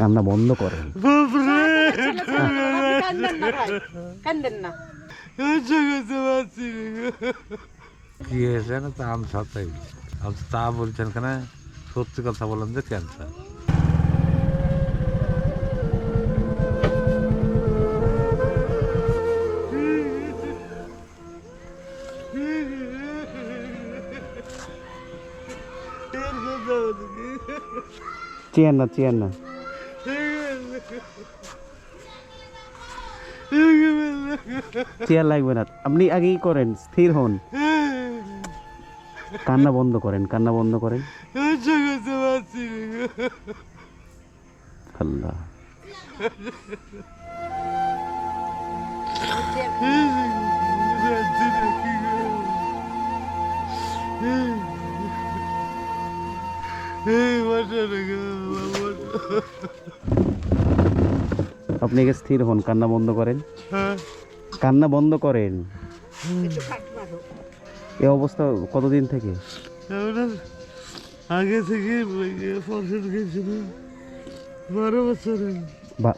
কান্না বন্ধ করেন। কি হয়েছে না? তা আমি আপনি তা বলছেন কেন? সত্যি কথা বলেন যে ক্যান্সার চেয়ার না চেয়ার না। চেয়ার লাগবে না। আপনি আগেই করেন, স্থির হন। কান্না বন্ধ করেন, কান্না বন্ধ করেন। আল্লাহ। আপনি আগে স্থির হন? কান্না বন্ধ করেন? হ্যাঁ। কান্না বন্ধ করেন? এই অবস্থা কতদিন থেকে? আগে থেকে খেয়েছিল বারো বছর।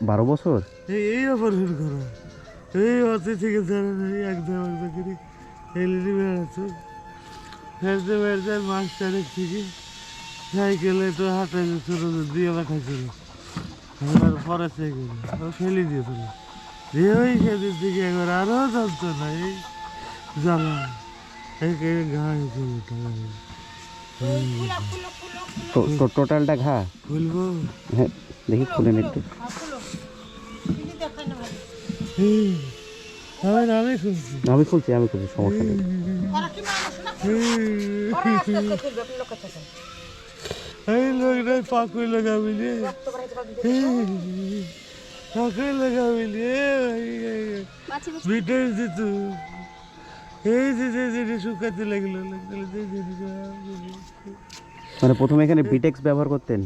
বারো বছর? এই এই অপারেশন করা। এই অতি থেকে নেই একদম একদম করে এলইডি বেড়াচ্ছে ফেলতে বেড়াতে মাস চারেক থেকে সাইকেলে তো হাঁটাই ছোটো দিয়ে খাইছিল এবার পরে সাইকেল ফেলে দিয়েছিল দিয়ে ওই সেদিন থেকে একবার আরও জানতো না এই জ্বালা। ঘা হয়েছিল টোটালটা ঘা? খুলবো? হ্যাঁ দেখি খুলেন একটু। আমি আমি খুলছি। আমি খুলছি আমি খুলছি সমস্যা নেই। এই লোকটা পাকুই লাগাবি রে। পাকুই লাগাবি রে। ভিটামিন দিত এই যে যে যে শুকাতে লাগল মানে প্রথমে এখানে বিটেক্স ব্যবহার করতেন?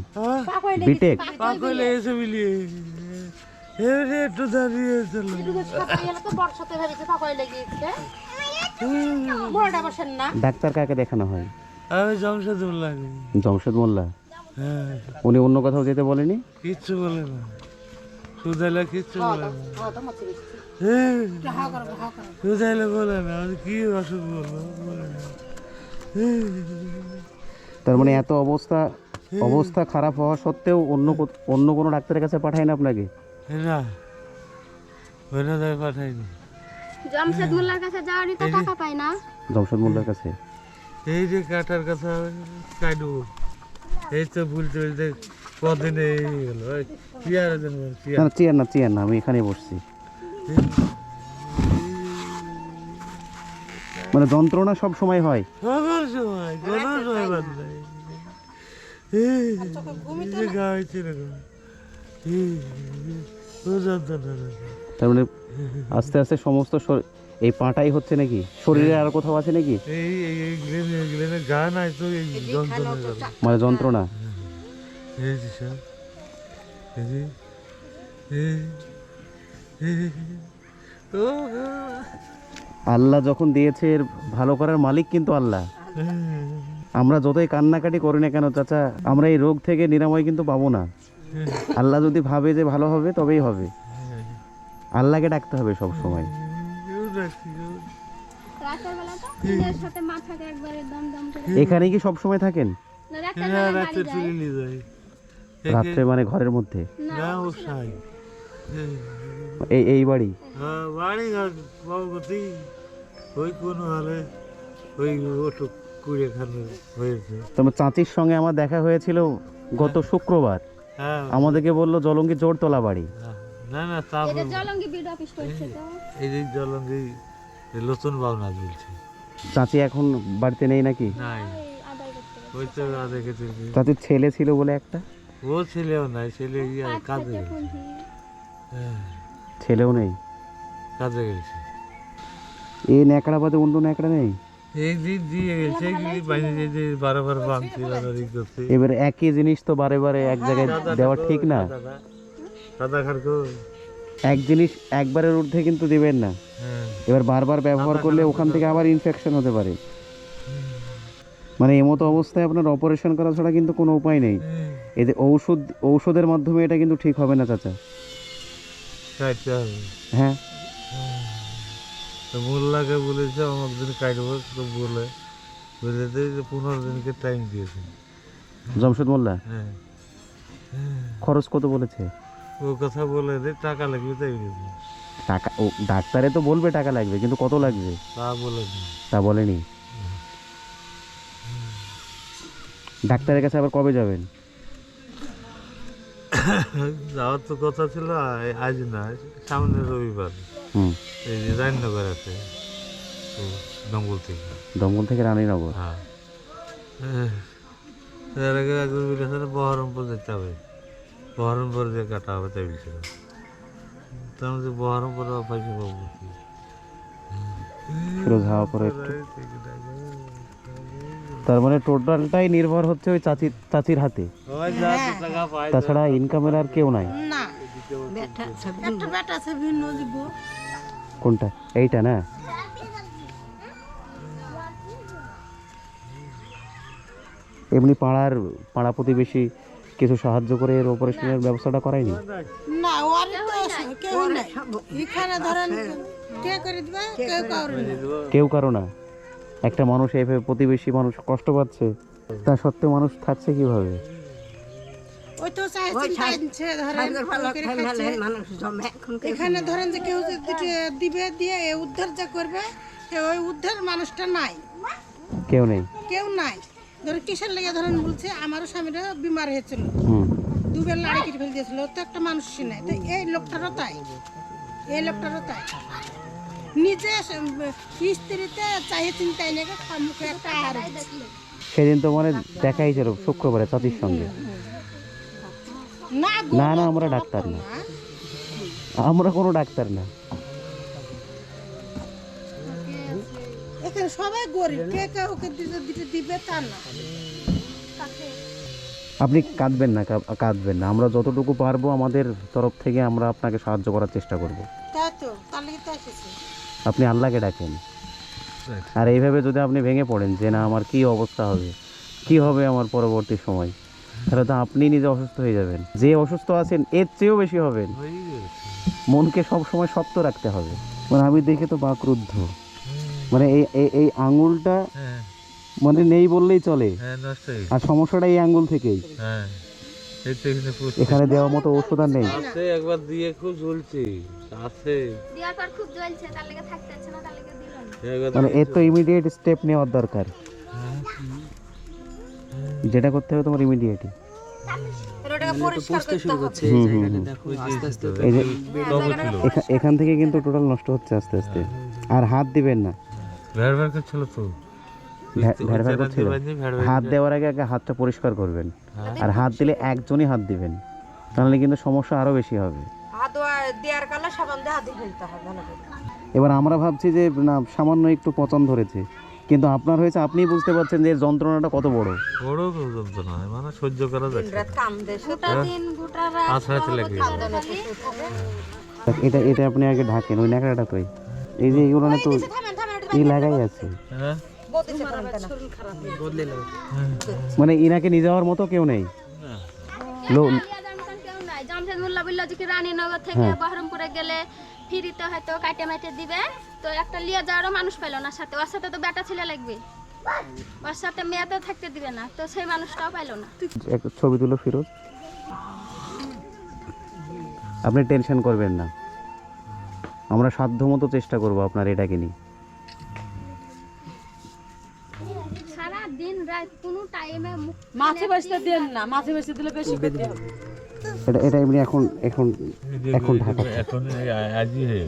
বিটেক পাকুই লেগেছে মিলিয়ে এবারে একটু দাঁড়িয়ে তো বর্ষাতে ডাক্তার কাকে দেখানো হয়? আমি জমশেদুল লাগে জমশেদ মোল্লা হ্যাঁ। উনি অন্য কোথাও যেতে বলেনি? কিচ্ছু বলে না। সুদাইলে কিচ্ছু বলে না। হ্যাঁ। হ্যাঁ সুদাইলে বলে না আমি কি অসুখ বলব? বলে না। তার মানে এত অবস্থা অবস্থা খারাপ হওয়া সত্ত্বেও অন্য অন্য কোনো ডাক্তারের কাছে পাঠায় না আপনাকে? না। পাঠাইনি জামশেদ মোল্লার কাছে যাওয়ারই তো টাকা পাই না। জমশেদ মোল্লার কাছে? এই যে কাটার কথা কাটবো। এই তো ভুলতে ভুলতে কদিন এই গেল চেয়ার না চেয়ার। না চেয়ার না আমি এখানেই বসছি। মানে যন্ত্রণা সব সময় হয়। সময় কোনো সময় বাদ নাই। তার মানে আস্তে আস্তে সমস্ত এই পাটাই হচ্ছে নাকি? শরীরে আর কোথাও আছে নাকি? এই এই এই গ্লেনে গ্লেনে গা এই যন্ত্রণা মানে যন্ত্রণা? এই যে সব। এই যে এই, এই, আল্লাহ যখন দিয়েছে এর ভালো করার মালিক কিন্তু আল্লাহ। আমরা যতই কান্নাকাটি করি না কেন চাচা আমরা এই রোগ থেকে নিরাময় কিন্তু পাবো না। আল্লাহ যদি ভাবে যে ভালো হবে তবেই হবে। আল্লাহকে ডাকতে হবে সব সময় কেউ রাতের বেলা তো নিজের সাথে মাথাকে একবারে দম দম করে এখানে কি সব সময় থাকেন? না, রাতের বেলা রাতে বাড়ি নিয়ে যায়। রাত্রে মানে ঘরের মধ্যে? না ও সাই। এই এই বাড়ি? হ্যাঁ বাড়ি ঘর ভগবতী ওই কোনো হালে ওই ওটু কুড়ে খানো হয়েছে। তোমার চাচির সঙ্গে আমার দেখা হয়েছিল গত শুক্রবার। হ্যাঁ। আমাদেরকে বলল জলঙ্গি জোরতলা বাড়ি। না না তা এটা জলঙ্গি বিড অফিস করছে তো। এই যে জলঙ্গি নতুন ভাবনা চলছে। চাচি এখন বাড়িতে নেই নাকি? নাই। ওই তো চাচির ছেলে ছিল বলে একটা? ও ছেলেও নাই ছেলে গিয়ে কাজে হ্যাঁ, ছেলেও নেই? কাজে গেছে। এই ন্যাকড়া বাদে অন্য ন্যাকড়া নেই? এবার একই জিনিস তো বারে বারে এক জায়গায় দেওয়া ঠিক না। দাদা এক জিনিস একবারের ঊর্ধ্বে কিন্তু দিবেন না। হ্যাঁ। এবার বারবার ব্যবহার করলে ওখান থেকে আবার ইনফেকশন হতে পারে। মানে এমতো অবস্থায় আপনার অপারেশন করা ছাড়া কিন্তু কোনো উপায় নেই। এতে ঔষধ ঔষধের মাধ্যমে এটা কিন্তু ঠিক হবে না চাচা। হ্যাঁ। তো মোল্লাকে বলেছে অমুক দিন কাটবো তো বলে বলে যে পনেরো দিনকে টাইম দিয়েছে। জমশেদ মোল্লা? হ্যাঁ। খরচ কত বলেছে? ও কথা বলে দে টাকা লাগবে তাই টাকা ও ডাক্তারে তো বলবে টাকা লাগবে কিন্তু কত লাগবে? তা বলে তা বলেনি? ডাক্তারের কাছে আবার কবে যাবেন? যাওয়ার তো কথা ছিল আজ না সামনে রবিবার। হুম। এই যে রাজনগর আছে জঙ্গল থেকে। দমকল থেকে রানীনগর? হ্যাঁ। হ্যাঁ। এর আগে না বহরমপুর যেতে হবে। বহরমপুর দিয়ে কাটা হবে তাই বলছিল তার মধ্যে বহরমপুর পয়সা পাবো ফিরোজ হাওয়া পরে একটু। তার মানে টোটালটাই নির্ভর হচ্ছে ওই চাচির চাচির হাতে। ওই যা দু টাকা পাই তাছাড়া ইনকামের আর কেউ নাই। কোনটা? এইটা না? এমনি পাড়ার পাড়া প্রতিবেশী কিছু সাহায্য করে এর অপারেশনের ব্যবস্থাটা করায়নি? না ওর তো কেউ নাই। এখানে ধরেন কে করে দিবে? কেউ কাউরে না। কেউ কারও না। একটা মানুষ এইভাবে প্রতিবেশী মানুষ কষ্ট পাচ্ছে তা সত্ত্বেও মানুষ থাকছে কীভাবে? ওই তো টাইনছে ধরেন করে। এখানে ধরেন যে কেউ দিবে দিয়ে এ উদ্ধার যা করবে এ ওই উদ্ধার মানুষটা নাই। কেউ নেই। কেউ নাই। ধরেন কিসের লেগে ধরেন বলছে আমারও স্বামীরা বিমার হয়েছিল দুবের লাড়ি কেটে ফেলে দিয়েছিল তো একটা মানুষ নাই তো এই লোকটারও তাই এই লোকটারও তাই নিজে স্ত্রীতে মুখে একটা সেদিন তো মানে দেখাই ছিল শুক্রবারে চাচির সঙ্গে না না না আমরা ডাক্তার না আমরা কোনো ডাক্তার না সবাই গরিব কে কে ওকে দিতে দিতে দিবে তা না। আপনি কাঁদবেন না কাঁদবেন না। আমরা যতটুকু পারব আমাদের তরফ থেকে আমরা আপনাকে সাহায্য করার চেষ্টা করব। তাই তো তার তো এসেছে আপনি আল্লাহকে ডাকেন। আর এইভাবে যদি আপনি ভেঙে পড়েন যে না আমার কি অবস্থা হবে? কি হবে আমার পরবর্তী সময়? তাহলে তো আপনি নিজে অসুস্থ হয়ে যাবেন। যে অসুস্থ আছেন এর চেয়েও বেশি হবেন। মনকে সব সময় শক্ত রাখতে হবে। মানে আমি দেখে তো বাকরুদ্ধ। মানে এই এই- এই আঙুলটা হ্যাঁ। মানে নেই বললেই চলে। হ্যাঁ নষ্ট হয়ে গেছে। আর সমস্যাটা এই আঙ্গুল থেকেই। হ্যাঁ এখানে দেওয়ার মতো ওষুধ আর নেই। আছে একবার দিয়ে খুব জ্বলছে। আছে। দেওয়ার পর খুব জ্বলছে তার লেগে থাকতে হচ্ছে না তার লেগে দিল না। একবার মানে এর তো ইমিডিয়েট স্টেপ নেওয়ার দরকার। যেটা করতে হবে তোমার এখা- এখান থেকে কিন্তু টোটাল নষ্ট হচ্ছে আস্তে আস্তে। আর হাত দিবেন না। করছিল তো। করছিল হাত দেওয়ার আগে আগে হাতটা পরিষ্কার করবেন। আর হাত দিলে একজনই হাত দিবেন। তাহলে কিন্তু সমস্যা আরও বেশি হবে। হয় এবার আমরা ভাবছি যে না সামান্য একটু পচন ধরেছে। কিন্তু আপনার হয়েছে আপনিই বুঝতে পারছেন যে যন্ত্রণাটা কত বড়। বড় যন্ত্রণা মানে সহ্য করা যাচ্ছে আছড়াতে লাগে এটা এটা আপনি আগে ঢাকেন ওই ন্যাকড়াটা তোই এই যে এগুলো না তো এই লাগাই আছে। হ্যাঁ। মানে ইনাকে নিয়ে যাওয়ার মতো কেউ নেই। বলল যে কি রানীনগর থেকে বহরমপুরে গেলে ফিরিতে হয়তো কাটে মাইটে দিবে। তো একটা লিয়ে যাওয়ারও মানুষ পেল না সাথে। ওর সাথে তো বেটা ছেলে লাগবে। ওর সাথে মেয়েতেও থাকতে দিবে না। তো সেই মানুষটাও পাইলো না। ছবি তুলো ফিরোজ। আপনি টেনশন করবেন না। আমরা সাধ্য মতো চেষ্টা করব আপনার এটাকে নিয়ে। সারা দিন রাত কোনো টাইমে মাছে বসতে দেন না মাছে বসতে দিলে বেশি করতে হবে। এটা এটা এমনি এখন এখন এখন ঢাকা এখন আজই হয়ে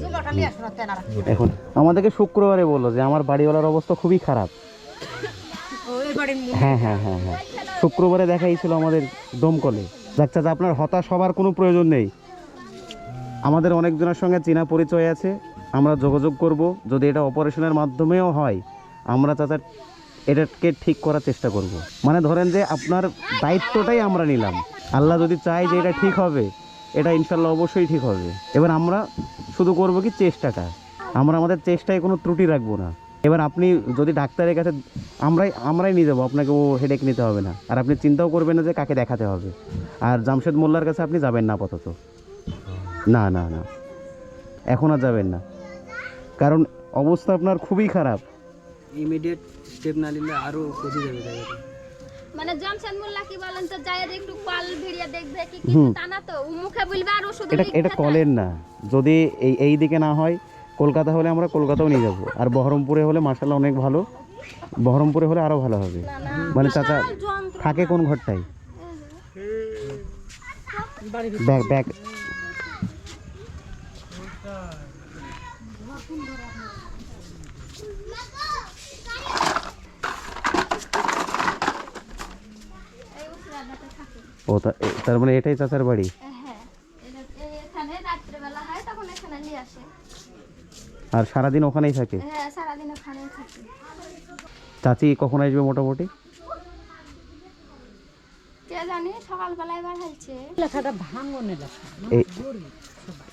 এখন আমাদেরকে শুক্রবারে বলল যে আমার বাড়িওয়ালার অবস্থা খুবই খারাপ। হ্যাঁ হ্যাঁ হ্যাঁ হ্যাঁ। শুক্রবারে দেখাইছিল আমাদের দমকলে। যাক চাচা আপনার হতাশ হবার কোনো প্রয়োজন নেই। আমাদের অনেকজনের সঙ্গে চেনা পরিচয় আছে। আমরা যোগাযোগ করব। যদি এটা অপারেশনের মাধ্যমেও হয় আমরা চাচা এটাকে ঠিক করার চেষ্টা করব। মানে ধরেন যে আপনার দায়িত্বটাই আমরা নিলাম। আল্লাহ যদি চায় যে এটা ঠিক হবে, এটা ইনশাল্লাহ অবশ্যই ঠিক হবে। এবার আমরা শুধু করব কি চেষ্টাটা। আমরা আমাদের চেষ্টায় কোনো ত্রুটি রাখব না। এবার আপনি যদি ডাক্তারের কাছে, আমরাই আমরাই নিয়ে যাব। আপনাকে ও হেডেক নিতে হবে না। আর আপনি চিন্তাও করবেন না যে কাকে দেখাতে হবে। আর জামশেদ মোল্লার কাছে আপনি যাবেন না আপাতত। না না না। এখন আর যাবেন না। কারণ অবস্থা আপনার খুবই খারাপ। ইমিডিয়েট স্টেপ না নিলে আরও পচে যাবে জায়গাটা মানে জামশেদ মোল্লা কি বলেন তো যায় একটু কল ভিড়িয়ে দেখবে কি। কিন্তু তা না তো ও মুখে বলবে আর ওষুধ এটা এটা কলের না যদি এই এই দিকে না হয় কলকাতা হলে আমরা কলকাতাও নিয়ে যাব আর বহরমপুরে হলে মার্শাল্লাহ অনেক ভালো বহরমপুরে হলে আরও ভালো হবে মানে চাচা থাকে কোন ঘরটায় ব্যাগ ব্যাগ ও তা- তার মানে এটাই চাচার বাড়ি? হ্যাঁ রাত্রেবেলা হয় তখন এখানে নিয়ে আসে। আর সারাদিন ওখানেই থাকে? হ্যাঁ চাচি কখন আসবে মোটামুটি?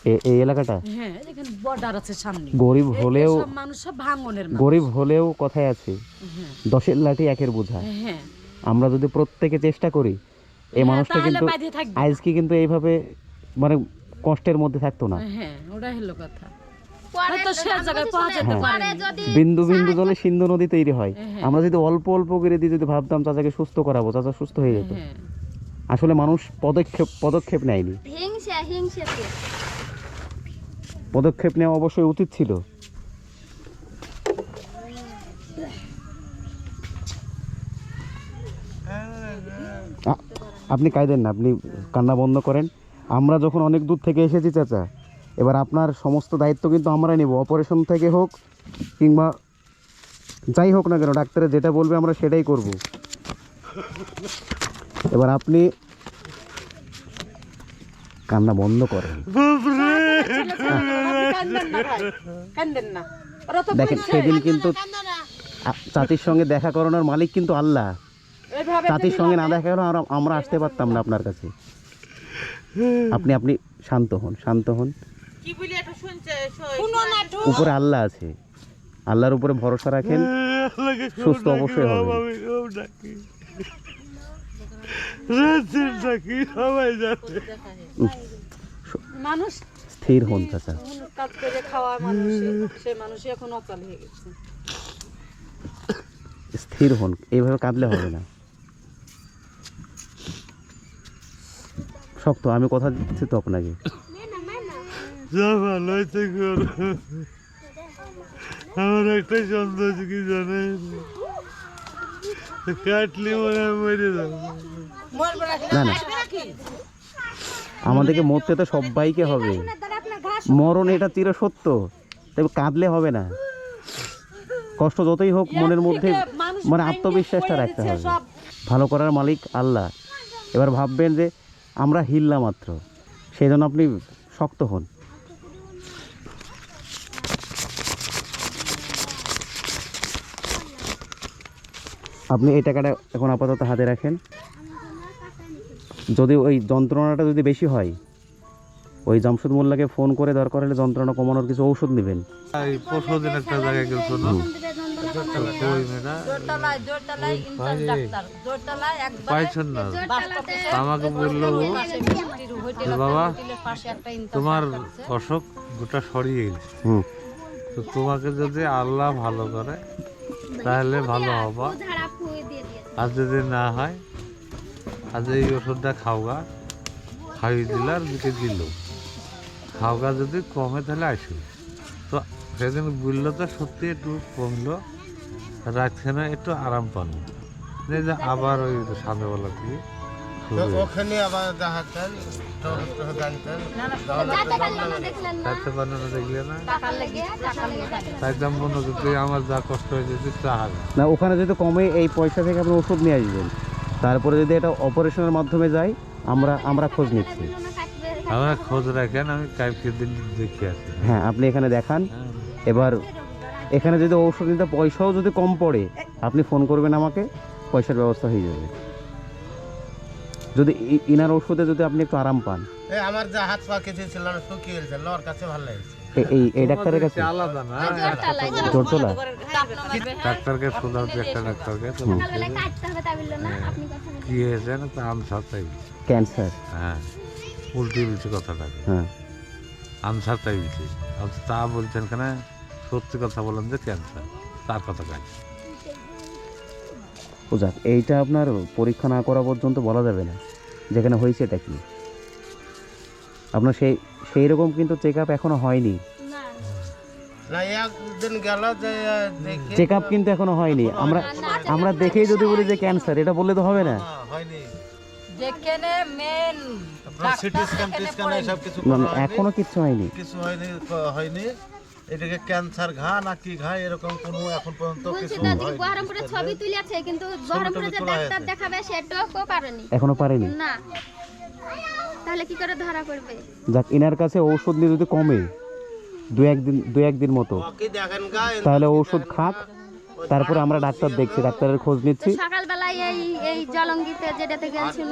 এই এই এলাকাটা? হ্যাঁ এখানে বর্ডার আছে সামনে। গরিব হলেও। গরিব হলেও কথায় আছে। দশের লাঠি একের বোঝা। হ্যাঁ। আমরা যদি প্রত্যেকে চেষ্টা করি এই হ্যাঁ, মানুষটা কিন্তু আজকে কিন্তু এইভাবে মানে কষ্টের মধ্যে থাকতো না। হ্যাঁ হলো কথা। যদি বিন্দু বিন্দু জলে সিন্ধু নদী তৈরি হয়। হ্যাঁ। আমরা যদি অল্প অল্প করে দিয়ে যদি ভাবতাম চাচাকে সুস্থ করাবো চাচা সুস্থ হয়ে যেত। হ্যাঁ আসলে মানুষ পদক্ষেপ পদক্ষেপ নেয়নি। পদক্ষেপ নেওয়া অবশ্যই উচিত ছিল। আ- আপনি কায়দেন না আপনি কান্না বন্ধ করেন আমরা যখন অনেক দূর থেকে এসেছি চাচা এবার আপনার সমস্ত দায়িত্ব কিন্তু আমরা নেব অপারেশন থেকে হোক কিংবা যাই হোক না কেন ডাক্তারে যেটা বলবে আমরা সেটাই করব এবার আপনি কান্না বন্ধ করেন দেখেন সেদিন কিন্তু চাচির সঙ্গে দেখা করানোর মালিক কিন্তু আল্লাহ চাচির সঙ্গে না দেখা গেলে আমরা- আমরা আসতে পারতাম না আপনার কাছে। আপনি আপনি শান্ত হন শান্ত হন। শুনো না একটু। উপরে আল্লাহ আছে। আল্লাহর উপরে ভরসা রাখেন। সুস্থ অবশ্যই হবে। মানুষ স্থির হন চাচা। কাজ করে খাওয়া মানুষ সে মানুষই এখন অচল হয়ে গেছে। স্থির হন। এইভাবে কাঁদলে হবে না। শক্ত আমি কথা দিচ্ছি তো আপনাকে। যা আমার একটা সন্দেহ আছে কি জানেন? কাটলি মনে মরে না না। আমাদেরকে মরতে তো সবাইকে হবে। মরণ এটা চির সত্য তবে কাঁদলে হবে না। কষ্ট যতই হোক মনের মধ্যে মানে আত্মবিশ্বাসটা রাখতে হবে। ভালো করার মালিক আল্লাহ। এবার ভাববেন যে আমরা হিল্লা মাত্র। সেই জন্য আপনি শক্ত হন। আপনি এই টাকাটা এখন আপাতত হাতে রাখেন। যদি ওই যন্ত্রণাটা যদি বেশি হয় ওই জামশুদ মোল্লাকে ফোন করে দরকার হলে যন্ত্রণা কমানোর কিছু ঔষধ নেবেন। একটা জায়গায় না পাইছেন আমাকে বলল যে বাবা তোমার অসুখ গোটা সরিয়ে গেছে। তো তোমাকে যদি আল্লাহ ভালো করে তাহলে ভালো হবা। আর যদি না হয় আজ এই ওষুধটা খাওগা খাইয়ে দিল আর দিকে দিল। খাওগা যদি কমে তাহলে আসবে তো সেদিন বলল তো সত্যি একটু কমলো। রাতখানে একটু আরাম পানো। যে আবার ওই সন্ধ্যাবেলা থেকে ওখানে আবার দেখাতেন যাতে না না না। দেখলে না? করতে আমার যা কষ্ট হয়েছে তা হবে না ওখানে যদি কমে এই পয়সা থেকে আপনি ওষুধ নিয়ে আসবেন তারপরে যদি এটা অপারেশনের মাধ্যমে যাই আমরা আমরা খোঁজ নিচ্ছি। আমরা খোঁজ রাখেন আমি কালকে দিন দেখে আসি। হ্যাঁ আপনি এখানে দেখান হ্যাঁ। এবার এখানে যদি ঔষধ নিতে পয়সাও যদি কম পড়ে আপনি ফোন করবেন আমাকে পয়সার ব্যবস্থা হয়ে যাবে। যদি ইনার ওষুধে যদি আপনি একটু আরাম পান। আমার যে হাত পা শুকিয়ে গেছে লর কাছে ভালো লাগছে। এই এই ডাক্তারের কাছে? আলাদা না? জোরতলা ডাক্তারকে একটা ডাক্তারকে তো কি হয়েছে না? তো আনসার তাই ক্যান্সার। হ্যাঁ উল্টি বলছে কথাটাকে। হ্যাঁ। আনসার তাই বলছি। তা বলছেন কেন? সত্যি কথা বলেন যে ক্যান্সার তার কথা কাজ ও যাক এইটা আপনার পরীক্ষা না করা পর্যন্ত বলা যাবে না। যেখানে হয়েছে এটা কি? আপনার সেই সেই রকম কিন্তু চেক আপ এখনও হয়নি। না। না একদিন গেল যে দেখি চেক আপ কিন্তু এখনও হয়নি। আমরা আমরা দেখেই যদি বলি যে ক্যান্সার এটা বললে তো হবে না। হয়নি। যেখানে মেন সিটি স্ক্যান টি এসব কিছু। এখনও কিচ্ছু হয়নি। কিছু হয়নি। হয়নি। এটাকে ক্যান্সার ঘা না কি ঘা এরকম কোনো এখন পর্যন্ত কিছু। বহরমপুরে ছবি তুলেছে কিন্তু বহরমপুরে যে ডাক্তার দেখাবে সেটাও পারেনি। এখনও পারেনি? না। তাহলে কি করে ধরা পড়বে? যাক ইনার কাছে ঔষধ নিয়ে যদি কমে দু একদিন দু একদিন মতো কি দেখেন গা তাহলে ঔষধ খাক তারপরে আমরা ডাক্তার দেখছি ডাক্তারের খোঁজ নিচ্ছি। সকালবেলায় এই এই জলঙ্গিতে যেটাতে গেছিল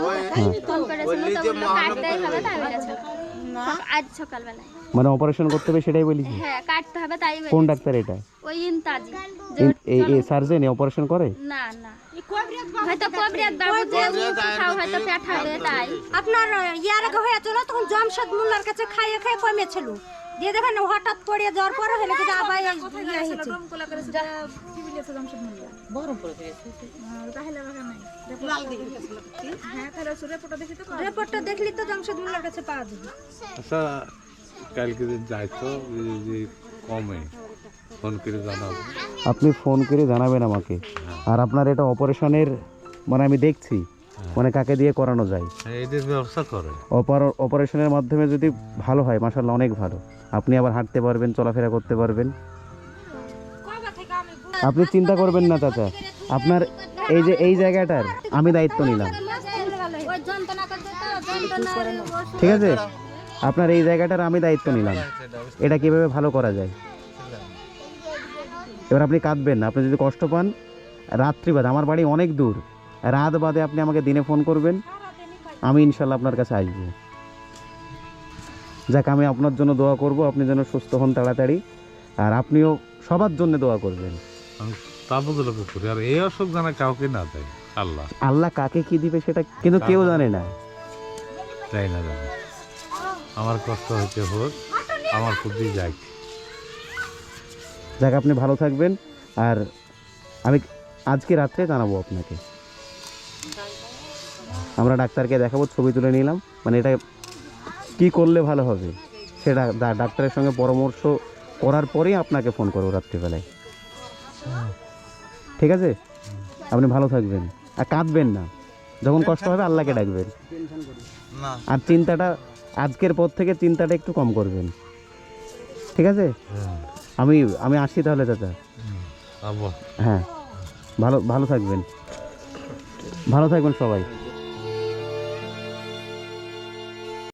ফোন করেছিল তো কাটতেই হবে তাই বলেছিল আজ সকালবেলায়। মানে অপারেশন করতে হবে সেটাই বলেছি। হ্যাঁ কাটতে হবে তাই কোন ডাক্তার এটা? ওই ইনতাজি। এই- এই সার্জেন অপারেশন করে? না না। হয়তো কবরিয়াত বাবু যে কোথাও হয়তো পেঠাবে তাই। আপনার ইয়ার আগে হয়েছিল তখন জামশেদ মোল্লার কাছে খাইয়ে খাইয়ে কমেছিল। দিয়ে দেখেন হঠাৎ পড়ে যাওয়ার পরে হলে কিন্তু আবার ইয়ে হয়েছে। রিপোর্টটা দেখলি তো জামশেদ মোল্লার কাছে পাওয়া যাবে। আচ্ছা কালকে দিন যাইতো কমে ফোন করে জানাব। আপনি ফোন করে জানাবেন আমাকে। আর আপনার এটা অপারেশনের মানে আমি দেখছি মানে কাকে দিয়ে করানো যায়। ব্যবস্থা করে। অপারেশনের মাধ্যমে যদি ভালো হয় মাসাল্লাহ অনেক ভালো। আপনি আবার হাঁটতে পারবেন চলাফেরা করতে পারবেন। আপনি চিন্তা করবেন না চাচা। আপনার এই যে, এই জায়গাটার আমি দায়িত্ব নিলাম। ঠিক আছে? আপনার এই জায়গাটার আমি দায়িত্ব নিলাম। এটা কীভাবে ভালো করা যায়? এবার আপনি কাঁদবেন না। আপনি যদি কষ্ট পান রাত্রি বাদে আমার বাড়ি অনেক দূর। রাত বাদে আপনি আমাকে দিনে ফোন করবেন। আমি ইনশাল্লাহ আপনার কাছে আসব। যাক, আমি আপনার জন্য দোয়া করব। আপনি যেন সুস্থ হন তাড়াতাড়ি। আর আপনিও সবার জন্য দোয়া করবেন। আমি তা আর এই অসুখ জানা কাউকে না দেয়। আল্লাহ। আল্লাহ কাকে কি দিবে সেটা কিন্তু কেউ জানে না। তাই না জানে। আমার কষ্ট হচ্ছে হোক আমার যাই। যাক আপনি ভালো থাকবেন আর আমি আজকে রাত্রে জানাব আপনাকে। আমরা ডাক্তারকে দেখাবো ছবি তুলে নিলাম। মানে এটা কি করলে ভালো হবে সেটা ডাক্তারের সঙ্গে পরামর্শ করার পরেই আপনাকে ফোন করব রাত্রিবেলায়। ঠিক আছে? আপনি ভালো থাকবেন। আর কাঁদবেন না। যখন কষ্ট হবে আল্লাহকে ডাকবেন। আর চিন্তাটা আজকের পর থেকে চিন্তাটা একটু কম করবেন। ঠিক আছে? আমি আমি আসছি তাহলে চাচা। হ্যাঁ। ভালো ভালো থাকবেন। ভালো থাকবেন সবাই।